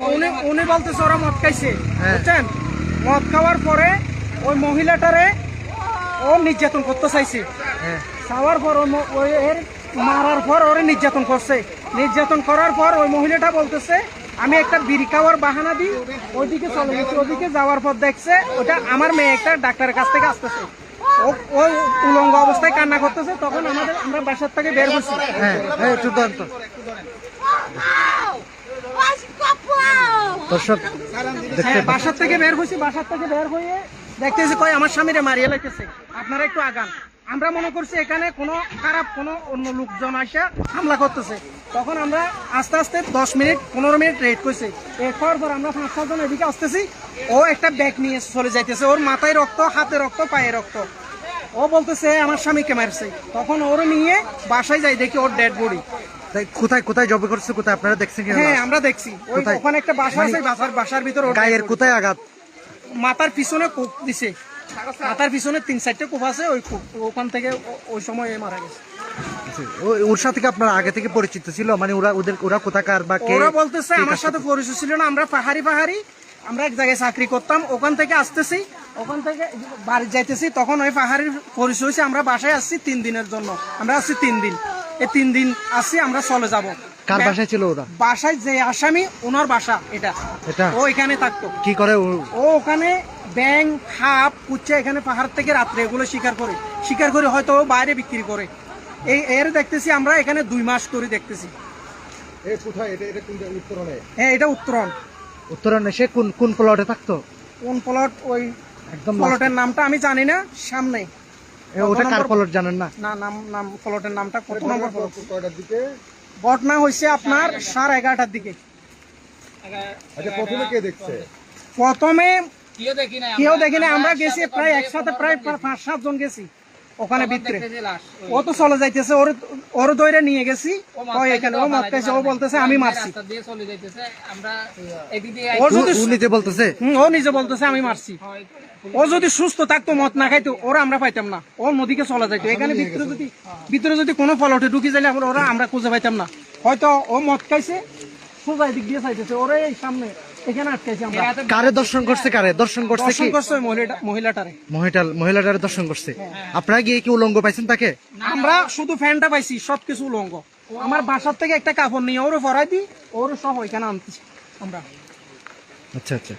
উনি উনি বলতেছে ওরা মদ খাইছে। হ্যাঁ। বুঝছেন? মদ খাওয়ার পরে ওই মহিলাটারে ও নির্যাতন করতে চাইছে। হ্যাঁ। খাওয়ার পর ওই এর মারার পর ওরে নির্যাতন করছে। নির্যাতন করার পর ওই মহিলাটা বলতেছে আমি একটা বিড়ি খাওয়ার বাহানা দিই ওইদিকে চলে গেছে ওইদিকে যাওয়ার পর দেখছে ওটা আমার মেয়ে একটা ডাক্তারের কাছ থেকে আসতেছে। ও ওই উলঙ্গ অবস্থায় কান্না করতেছে তখন আমাদের আমরা বাসার থেকে বের করছি হ্যাঁ হ্যাঁ একটু দাঁড়ান তো। দর্শক হ্যাঁ বাসার থেকে বের হয়েছি বাসার থেকে বের হয়ে দেখতেছি কই আমার স্বামীরে মারিয়ে লাইতেছে আপনারা একটু আগান। আমরা মনে করছি এখানে কোনো খারাপ কোনো অন্য লোকজন আসা হামলা করতেছে। তখন আমরা আস্তে আস্তে দশ মিনিট পনেরো মিনিট রেড করছি। রেড করার পর আমরা পাঁচ ছজন এদিকে আসতেছি। ও একটা ব্যাগ নিয়ে চলে যাইতেছে। ওর মাথায় রক্ত হাতে রক্ত পায়ে রক্ত। ও বলতেছে আমার স্বামীকে মারছে। তখন ওর নিয়ে বাসায় যাই দেখি ওর ডেড বডি তাই কোথায় কোথায় জবে করছে কোথায় আপনারা দেখছেন কি হ্যাঁ আমরা দেখছি। ওই ওখানে একটা বাসা আছে বাসার বাসার ভিতর গায়ের কোথায় আঘাত? মাথার পিছনে কূপ দিছে। মাথার পিছনে তিন চারটে কূপ আছে ওই ওখান থেকে ওই সময় মারা গেছে। ওর সাথে কি আপনার আগে থেকে পরিচিত ছিল? মানে ওরা ওদের ওরা কোথাকার বা কে ওরা বলতেছে আমার সাথে পরিচয় ছিল না আমরা পাহাড়ি পাহাড়ি। আমরা এক জায়গায় চাকরি করতাম ওখান থেকে আসতেছি। ওখান থেকে বাড়ি যাইতেছি তখন ওই পাহাড়ির পরিচয় হয়েছে আমরা বাসায় আসছি তিন দিনের জন্য। আমরা আসছি তিন দিন। এই তিন দিন আসছি আমরা চলে যাব। কার বাসায় ছিল ওরা? বাসায় যে আসামি ওনার বাসা এটা। এটা? ও এখানে থাকতো। কি করে ও- ও ওখানে ব্যাং হাপ কুচ্চা এখানে পাহাড় থেকে রাত্রে এগুলো শিকার করে। শিকার করে হয়তো ও বাইরে বিক্রি করে। এই এর দেখতেছি আমরা এখানে দুই মাস করে দেখতেছি। হ্যাঁ এটা উত্তরণ। উত্তরণে সে কোন কোন প্লটে থাকতো? কোন প্লট ওই একদম প্লটের নামটা আমি জানি না সামনে। এ, ওটা কার প্লট জানেন না? না নাম নাম প্লটের নামটা কত নম্বর প্লট ঘটনা হয়েছে আপনার সাড়ে এগারোটার দিকে। আচ্ছা প্রথমে কে দেখছে? প্রথমে কেউ দেখি না আমরা গেছি প্রায় একসাথে প্রায় পাঁচ সাত জন গেছি। ওখানে ভিতরে। ও তো চলে যাইতেছে ওর ওর দইরে নিয়ে গেছি। ও এখানে? ও মত খাইছে, ও বলতেছে আমি মারছি। ও যদি নিজে বলতেছে। ও নিজে বলতেছে আমি মারছি। ও যদি সুস্থ থাকতো মত না খাইতো ওরা আমরা পাইতাম না। ও নদীকে চলে যাইতো। এখানে ভিতরে যদি ভিতরে যদি কোনো ফল ফলটে ঢুকি যাইলে আমরা- ওরা আমরা খুঁজে পাইতাম না। হয়তো ও মদ খাইছে সোজা দিক দিয়ে চাইতেছে ওরে এই সামনে। এখানে আটকাইছে আমরা। কারে দর্শন করছে কারে? দর্শন করছে কি? করছে ওই মহিলাটা মহিলাটারে। দর্শন করছে। আপনারা গিয়ে কি উলঙ্গ পাইছেন তাকে? আমরা শুধু ফ্যানটা পাইছি সবকিছু উলঙ্গ। আমার বাসার থেকে একটা কাপড় নিয়ে ওরে পরাই দিই ওর সহ এখানে আনতেছি আমরা। আচ্ছা আচ্ছা।